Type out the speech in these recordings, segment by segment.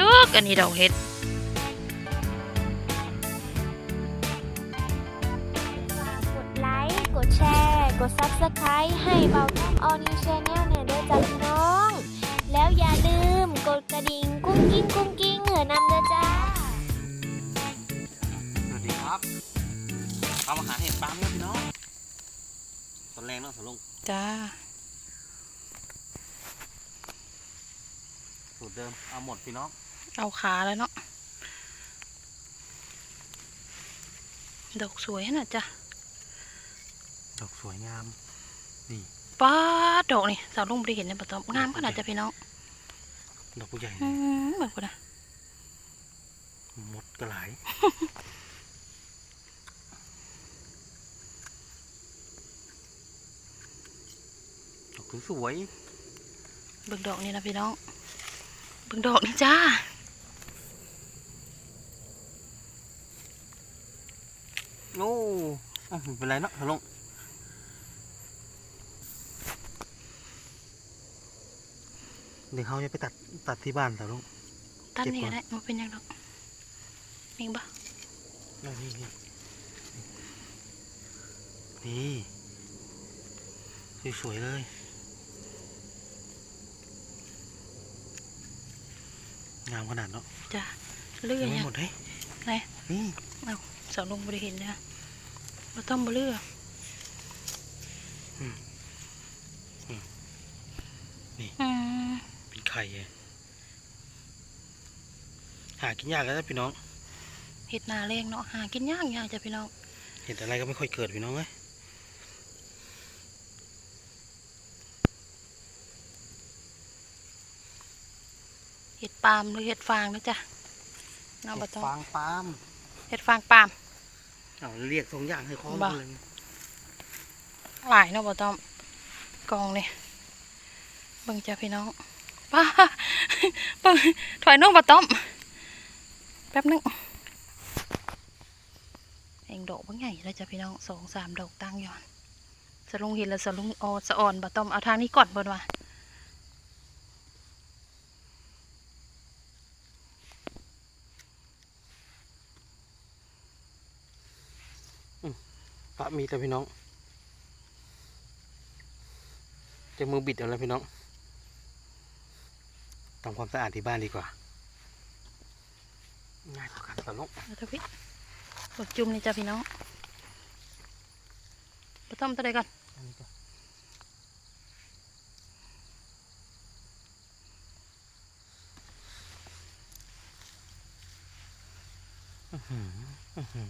ลูกอันนี้ดอกเห็ดกดไลค์ กดแชร์ กด Subscribe ให้เบาต้อมออนิวชแนลเนี่ยเด้อจ้าพี่น้อง แล้วอย่าลืมกดกระดิ่งกุ้งกิ้งกุ้งกิ้งเหอะนำเด้อจ้า สวัสดีครับทำอาหารเห็ดปั๊มครับพี่น้องตอนแรกเนาะสลุงจ้า สูตรเดิม เอาหมดพี่น้อง เอาขาแล้วเนาะ ดอกสวยนะจ้ะดอกสวยงาม นี่ป้าดดอกนี่สาวลุงไม่ได้เห็นเลยปะตอมงามขนาดจ้ะพี่น้อง ดอกผู้ใหญ่อืมเหมือนกันนะหมดกระไหลายดอกสวยเบิ่งดอกนี่นะพี่น้อง เบิ่งดอกนี่จ้าๆโอ้อ้าวไม่เป็นไรเนาะสลุงเดี๋ยวเขาจะไปตัดตัดที่บ้านสลุงตั้นเก็บนี่ก่ก็อนได้มาเป็นหยังดอกนี่ปะนี่นี่นี่นี่สวยๆเลย งามขนาดเนาะจ้าเลื่อยังยไม่ยังหมดเลยไหนนี่สาวลุงไม่ได้เห็นนะมาต้อมมาเลื่อนี่อืมเป็นไข่ไงหากินยากแล้วนะพี่น้องเห็ดนาแรงเนาะหากินยากยากจ้ะพี่น้องเห็ดอะไรก็ไม่ค่อยเกิดพี่น้องเอ้ย เห็ดปาล์มหรือเห็ดฟางนะจ๊ะน้องบะเห็ดตองฟางปาล์มเห็ดฟางปาล์มเอาเรียกสองอย่างให้คล้องบ่กันเลยหลายเนาะบะตอมกองนี่เบิ่งจ้ะพี่น้องป้าเบิ่งถอยน้องบะตอมแป๊บนึงเองดอกบ่ใหญ่แล้วจ้ะพี่น้องสองสามดอกตั้งย้อนสลุงเห็นแล้วสลุงออสะอ่อนบะตอมเอาทางนี้ก่อนเบิ่นว่า ปะมีแต่พี่น้อง จะมือบิดเอาแล้วพี่น้องทำความสะอาดที่บ้านดีกว่า ง่ายกว่ากันสนุกเอาเถอะพี่บักจุ่มนี่จ้ะพี่น้องบะตอมตัวใดก่อนอันนี้ก่อนอื้อหืออื้อหือ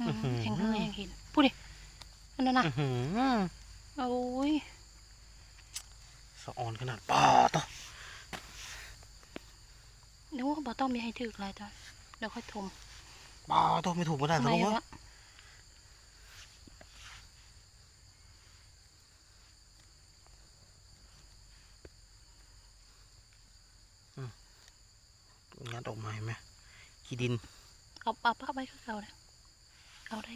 อืมอื้อหือแห้งๆแห้งเห็นพูดดิอั นนั้นน่ะอื้อหือโอ้ยสะออนขนาดปอต่อนึกว่าบอต้องมีให้ถืออะไรจ้ะเดี๋ยวค่อยทมปอต่อไม่ถูกมาได้ข้างสในนุกเอาวะละงานออกมาเห็นไหมขี้ดิน เอาเอาป้าไว้ก็เอาเลยเอาได้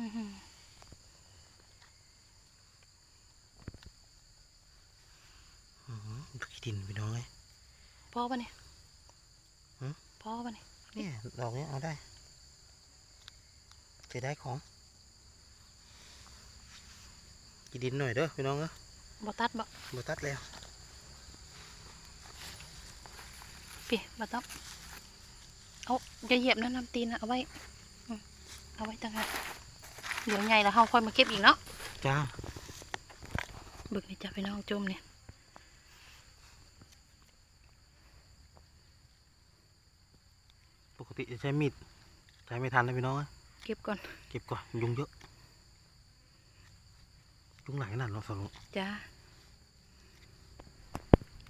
อื้อหืออื้อหือขี้ดินพี่น้องเอ้ยพอปะเนี่ยหือพอปะเนี่ยเนี่ยดอกเนี้ยเอาได้จะได้ของขี้ดินหน่อยเด้อพี่น้องเอ้ยบอตัดบอมาตัดแล้วปีบอต้องเอาอย่าเหยียบนะน้ำตีนนะเอาไว้อืมเอาไว้ตั้งหาก เดี๋ยวไงแล้วเราค่อยมาเก็บอีกเนาะจ้าบึกนี่จ้ะพี่น้องจุ่มเนี่ยปกติจะใช้มีดใช้ไม่ทันนะพี่น้องเอ้ยเก็บก่อน เก็บก่อนยุงเยอะยุงหลายขนาดเราสนุกจ้า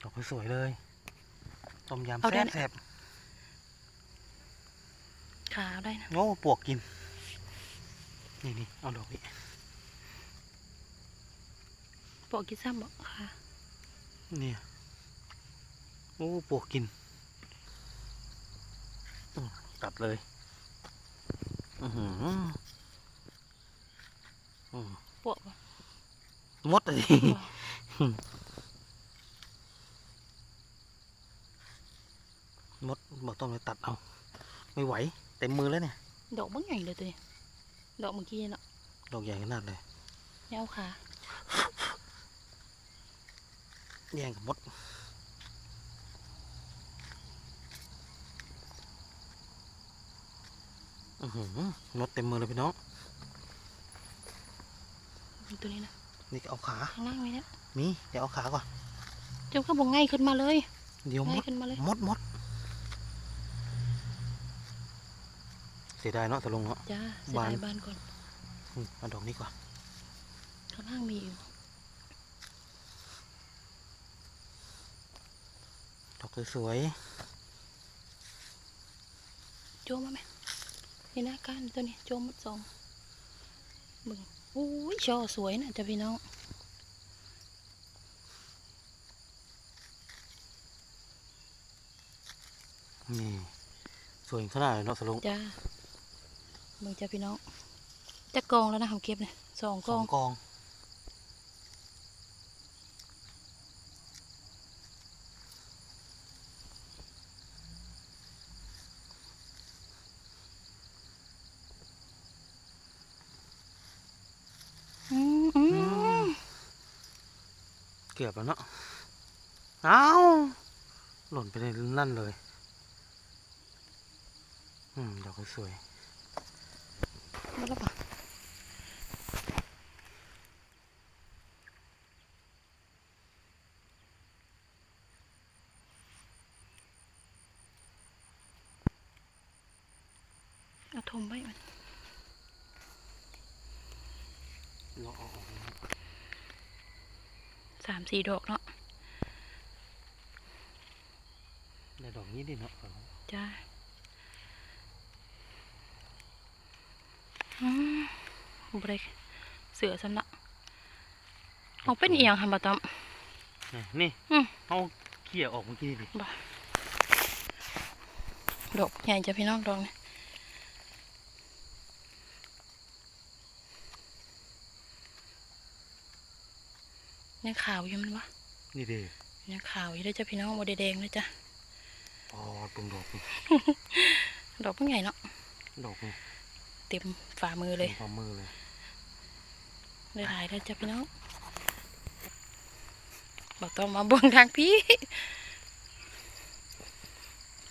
ดอกสวยๆเลยต้มยำเอาแซ่ได้บแซ่บขาเอาได้นะโอ้ปวกกิน นี่นี่เอาดอกนี้ปอกกินซ้ำบอกค่ะเนี่ยโอ้ปวกกินอืมตัดเลยอือหืออืมปวกบ่มดเลยมดบอกต้องไปตัดเอา ไม่ไหว เต็มมือแล้วเนี่ย ดอกบังใหญ่เลยตัวนี้ ดอกเมื่อกี้เนาะดอกใหญ่ขนาดเลยเนี่ยเอาขาแย่งกับมดอือหือมดเต็มมือเลยพี่น้องดูตัวนี้นะนี่ก็เอาขาข้างล่างนี้เนี่ยมีเดี๋ยวเอาขาก่อนเจ้าก็บอกง่ายขึ้นมาเลย เดี๋ยวมง่ายดขึ้นมาเลยมดมด เสียดายเนาะตะลุงเนาะ จ้าเสียบานดายบานก่อน อืมเอาดอกนี้ก่อนข้างล่างมีอยู่ดอกสวยโจมมาไหมนี่นะก้านตัวนี้โจมหมดสองมึงอุ้ยช่อสวยนะจ้ะพี่น้องๆนี่สวยขนาดเลยเนาะตะลุงจ้า มึงจ้ะพี่น้องจะกองแล้วนะทำเก็บเนี่ยสองกสอองงกองอืมอืมเกือบแล้วเนาะเอาหล่นไปในนั่นเลย อืมดอกสวยห มดแล้วปะเอาทมไว้มันเลาะเอาออกมาสามสี่ดอกเนาะได้ดอกนี้ดิเนาะจ้าอืม บริเสือสำนักเอาเป็นเอียงหันมาตอมนี่นี่อืมเอาเขี่ยออกเมื่อกี้ดิดอกใหญ่จ้ะพี่น้องดอกนี่ยังขาวอยู่มันวะนี่เด้ยังขาวอยู่เลยจ้ะพี่น้องโมเดแดงเลยจ้ะอ๋อตรงดอกนี่ดอกมันใหญ่เนาะดอกนี่ เต็มฝ่ามือเลยต็มฝ่ามือเลยเลยหลายเลยจ้ะพี่น้องบอกต้องมาเบิ่งทางพี่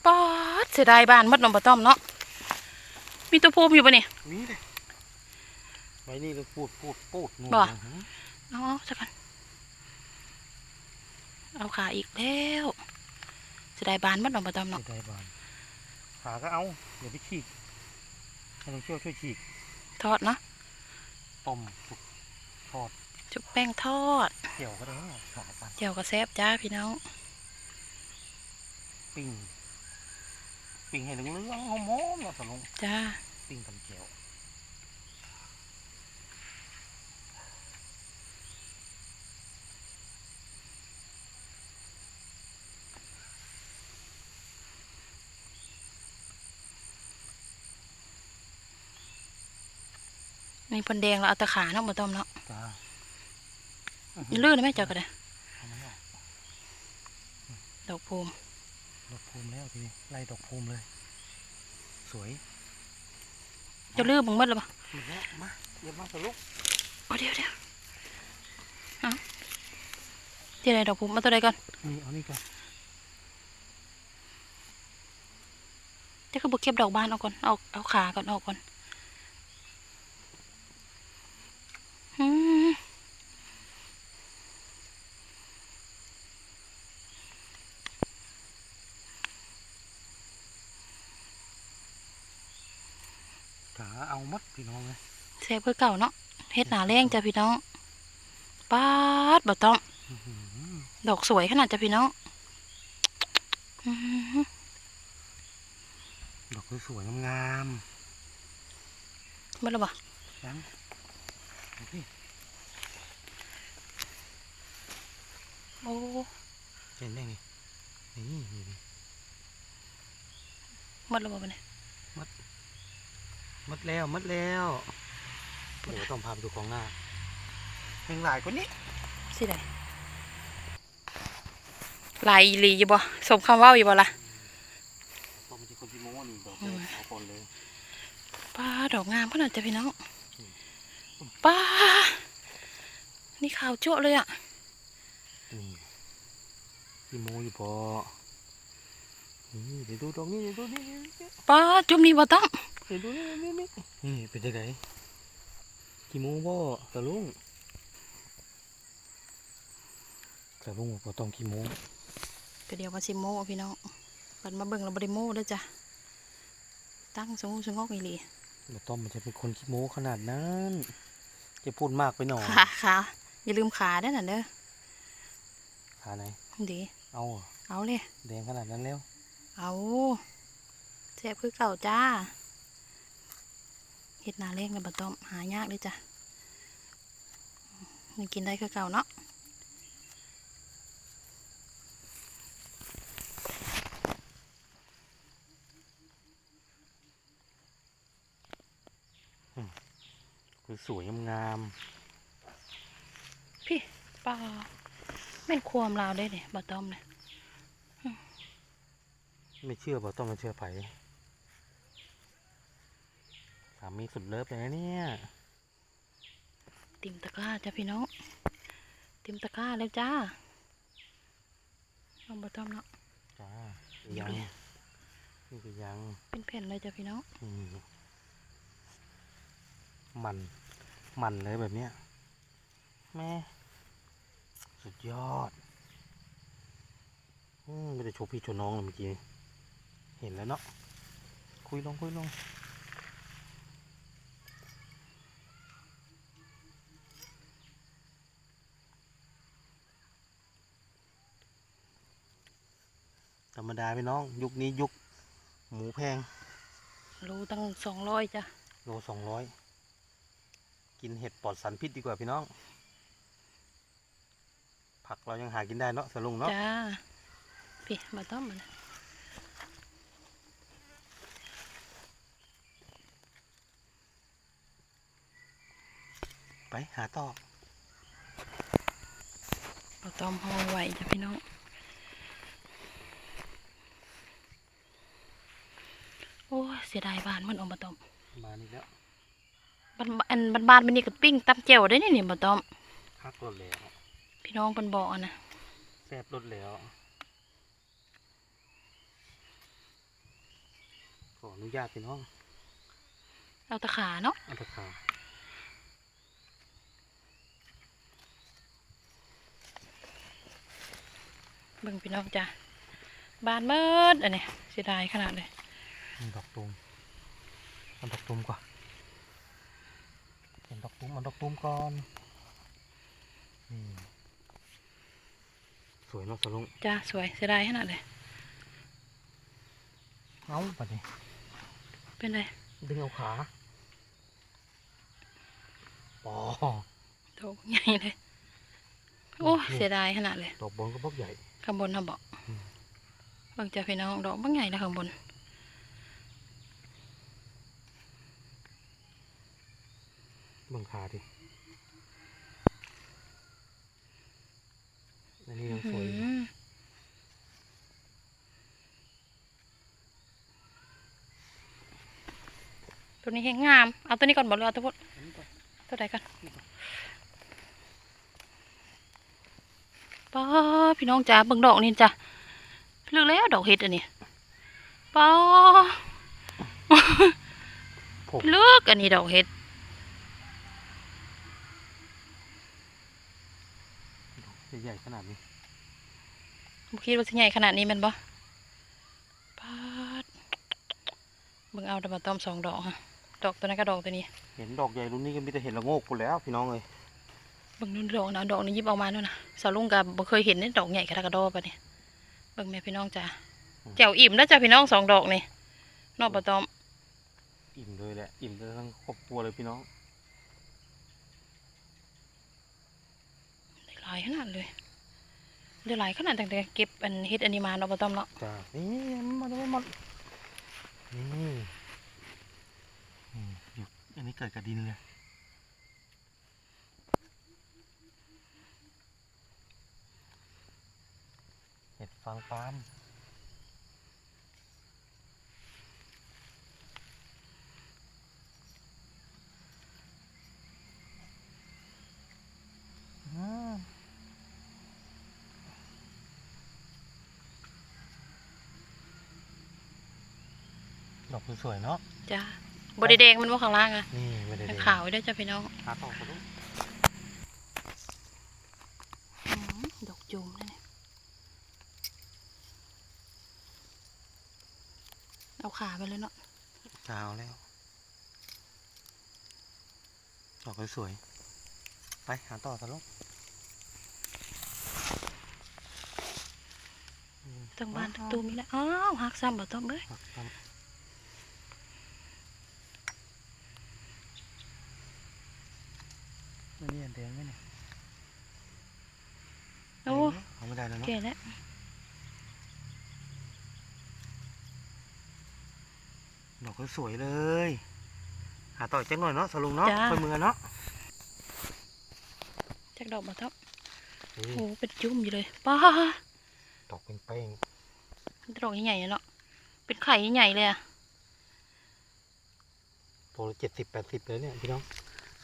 ป๊อดเสียดายบ้านมัดหนองปะต้อมเนาะมีตัวพูมอยู่ปะเนี่ยนี่เลยไว้นี่เลยพูดพูดพูดนู่นบ่นะฮะเอาเอาสักกันเอาขาอีกแล้วเสียดายบ้านมัดหนองปะต้อมเนาะไม่ได้บานขาก็เอาเดี๋ยวไปฉีก ให้ลุงช่วยช่วยฉีกทอดเนาะต้มสุกทอดชุบแป้งทอดเกี่ยวก็ได้นะขาปันเจียวกระแซบจ้าพี่น้องปิ้งปิ้งให้เหลืองๆหอมๆเนาะตะลุงจ้า ปิ้งกับเจียว นี่พนแดงเราเอาแตะขาเนาะปะต้อมเนาะจ้าอย่าลื่นนะแม่เจ้าก็ได้เอามาแล้วดอกพูมดอกพูมแล้วทีนี้ไล่ดอกพูมเลย สวยเจะลื่นมึงมัดหรือเปล่าอีกแล้วมาเดี๋ยวมาตะลุกเอาเดี๋ยวเดี๋ยวเอาที่ไหนดอกพูมมาตัวใดก่อนนี่เอานี่ก่อนเดี๋ยวก็บอกเก็บดอกบานเอาก่อนเอาเอาขาก่อนเอาก่อนอืม ขาเอามัดพี่น้องเลย แซ่บเพื่อเก่าเนาะเฮ็ดหนาแรงจ้ะพี่น้องป๊าดบ่ต้องอื้อหือดอกสวยขนาดจ้ะพี่น้องอื้อหือดอกสวยๆงามหมาแล้วบ่ๆยังเอาสิโอ้เห็นได้ไงนี่นี่นี่หมาแล้วบ่บัดนี้มัดแล้วมัดแล้ว เดี๋ยวต้องพาไปดูของหน้ายังหลายกว่านี้สิได้ลายอีหลีอยู่บ่สมคำเว้าอยู่บ่ล่ะต้องไปที่คนที่โม้นี่ดอกอืเดียวมเอาคนเลยป้าดอกงามขนาดจะพี่น้องป้านี่ขาวจั่วเลยอะนี่ที่โม้อยู่พอนี่เดี๋ยวดูตรงนี้เดี๋ยวดูนี่นี่นี่ป้าจุ่มนี่บ่ต้องเดี๋ยวดูนี่นี่นี่นี่เป็นยังไง กี่โม้บ่ตะลุงตะลุงบอกว่าต้องกี่โม้ก็เดี๋ยวว่าสิโม่พี่น้องบัดมาเบิ่งเราบ่ได้โม่เด้อจ้ะตั้งสงสงอกอีหลีบ่ต้อมมันจะเป็นคนขี้โม้ขนาดนั้นจะพูดมากไปหน่อยขาขาอย่าลืมขาเด้อน่ะเด้อขาไหนดีเอาเหรอเอาเลยแดงขนาดนั้นแล้วเอาแซ่บคือเก่าจ้า เฮ็ดนาเล็กนะบ่ต้อมหายากเลยจ้ะนี่กินได้คือเก่าเนาะคือสวยงามพี่ปลาแม่นความลาวได้เนี่ยบ่ต้อมเนี่ยๆไม่เชื่อบ่ต้องมาเชื่อไผ สามีสุดเลิฟเลยนะเนี่ย ติมตะกร้าจ้ะพี่น้อง ติมตะกร้าแล้วจ้าเอาบ่ต้อมเนาะ จ้ายังอยู่ดินี่ก็ยัง เป็นแผ่นเลยจ้ะพี่น้องนี่มัน มันเลยแบบเนี้ย แม่ สุดยอด อืมไม่ได้โชว์พี่โชว์น้องเลยเมื่อกี้ เห็นแล้วเนาะ คุยลงคุยลง รรมดาพี่น้อง ยุคนี้ยุค หมูแพงรูตั้งสองร้อยจ้ะโลสองร้อยกินเห็ดปลอดสารพิษดีกว่าพี่น้อง ผักเรายังหากินได้เนาะสลุงเนาะจ้าพี่บ่ต้อมมาเลยไปหาต่อบ่ต้อมห้องไว้จ้ะพี่น้อง โอ้ยเสียดายบ้านมันเออกมาต้อมมานี่แล้วบ้านอันบ้านบ้านมันนี่ก็ปิ้งตับแจ่วได้นี่นี่บ่ต้อมพักรถแล้วพี่น้องเป็นบ่อนะแซ่บรถแล้วขออนุญาตพี่น้องเอาตะขาเนาะอันตะขาเบิ่งพี่น้องจ้ะบ้านเมิดอันนี้เสียดายขนาดเลย อันดอกตูมอันดอกตูมก่อนเห็นดอกตูมเอันดอกตูมก่อนนี่สวยเนาะสลุงจ้าสวยเสียดายขนาดเลยเอ้าปัดนี้เป็นไรดึงเอาขาปอดอกใหญ่เลยโอ้ยเสียดายขนาดเลยดอกบอลก็บกใหญ่ข้างบนทำบอกอืมเบิ่งจ้ะพี่น้องดอกบางใหญ่นะข้างบน บิ่งขาดิอันนี้ยังสวยอยู่อืมตัวนี้แห้งงาม เอาตัวนี้ก่อนบอกเลยเอาตัวพุดตัวใดกันป้าพี่น้องจ๋าเบิ่งดอกนี่จ้ะเลือกแล้วดอกเห็ดอันนี้ป้าผมเลือกอันนี้ดอกเห็ด ใหญ่ๆขนาดนี้บ่คิดว่าสิใหญ่ขนาดนี้แมันบ่ปาดเบิ่งเอาแต่มาต้อมสองดอกฮะดอกตัวนั้นก็ดอกตัวนี้ เห็นดอกใหญ่รุ่นนี้ก็มีแต่เห็นละโงกกูแล้วพี่น้องเลยเบิ่งนู่นดอกนะดอกนี้หยิบเออกมาด้วยนะสาวลุงก็บ่เคยเห็นนี่ดอกใหญ่กระดกกระโดปะเนี่ยเบิ่งแม่พี่น้องจ้าแก้วอิ่มแล้วจ้ะพี่น้องสองดอกนี่นอกบ่ต้อมอิ่มเลยแหละอิ่มเลยทั้งครอบครัวเลยพี่น้อง ลายขนาดเลยเดือดหลายขนาดแต่เก็บอันฮิตอันนี้มาเนาะบ่ต้องเนาะจ้านี่มันหมดนี่อยู่อันนี้เกิดกับดินเลยเห็ดฟางปาล์ม สวยๆเนาะจ้าบไดแดงมันว่าข้างล่างอะนี่ไม่ได้เป็นเลยขาวไว้ด้วยจ้ะพี่น้องหาต่อกันลูกอืมดอกจุ่มนั่นเนี่ยเอาขาไปเลยเนาะเช้าแล้วดอกสวยๆไปหาต่อตะลูกอืมตั้งบ้านตั้งตู้มีแล้วอ้าวหักซ้ำบ่ต้องเลย หักซ้ำอันนี้อันแดงไหมเนี่ย โอ้ แดงไหมเอาไม่ได้แล้วเนาะ แก่แล้วดอกสวยๆเลยหาต่ออีกจังหน่อยเนาะสลุงเนาะค่อยมือเนาะจากดอกบ่ต้องเฮ้ยโอ้เป็นจุ่มอยู่เลยป้าดอกเป็นเป้งดอกใหญ่ๆอะเนาะเป็นไข่ใหญ่ๆเลยอะตัวละเจ็ดสิบแปดสิบเลยเนี่ยพี่น้อง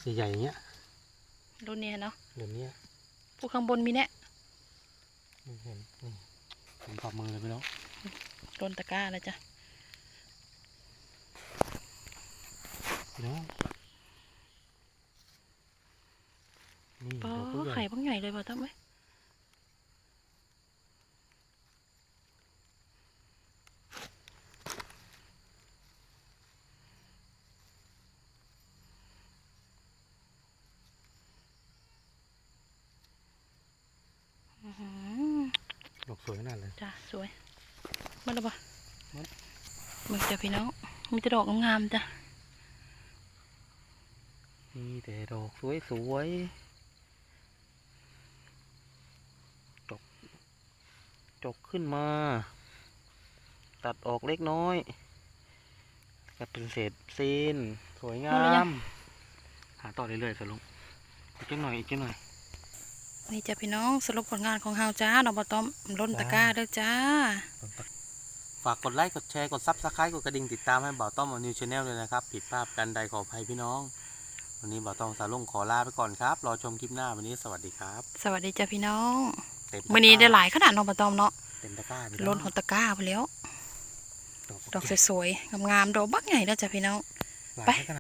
สีใหญ่อย่างเงี้ยรุ่นนี้เนาะเดี๋ยวนี้ผู้ข้างบนมีแน่ ไม่เห็นนี่ผมปรับมือเลยพี่น้องโดนตะกร้าแล้วจ้ะพี่น้องนี่ป้าดอกผู้ใหญ่ไข่บ้างใหญ่เลยบ่ต้องไหมอื้อหือ ดอก สวยขนาดเลยจ้ะสวยมาแล้วปะมามึงจ้ะพี่น้องมีแต่ดอกงามๆจ้ะมีแต่ดอกสวยสวยๆจกจกขึ้นมา ตัดออกเล็กน้อยก็เป็นเศษซีนสวยงาม หาต่อเรื่อยๆสลุงอีกจังหน่อยอีกจังหน่อย นี่จ้ะพี่น้องสรุปผลงานของเฮาจ้าดอกบะต้อมล้นตะกร้าเด้อจ้า ฝากกดไลค์กดแชร์กดซับสไครต์กดกระดิ่งติดตามให้บ่าวต้อมอนิวชาแนลเลยนะครับ ผิดพลาดกันใดขออภัยพี่น้อง วันนี้บ่าวต้อมสาลุงขอลาไปก่อนครับ รอชมคลิปหน้าวันนี้สวัสดีครับสวัสดีจ้ะพี่น้องเต็มตะกร้ามื้อนี้ได้หลายขนาดน้องบะต้อมเนาะเต็มตะกร้าพี่ล้นน้ขอองงตะกร้าไปแล้วดอกดอกสวยๆงามๆดอกบักใหญ่แล้วจ้ะพี่น้อง หลายไปขนาด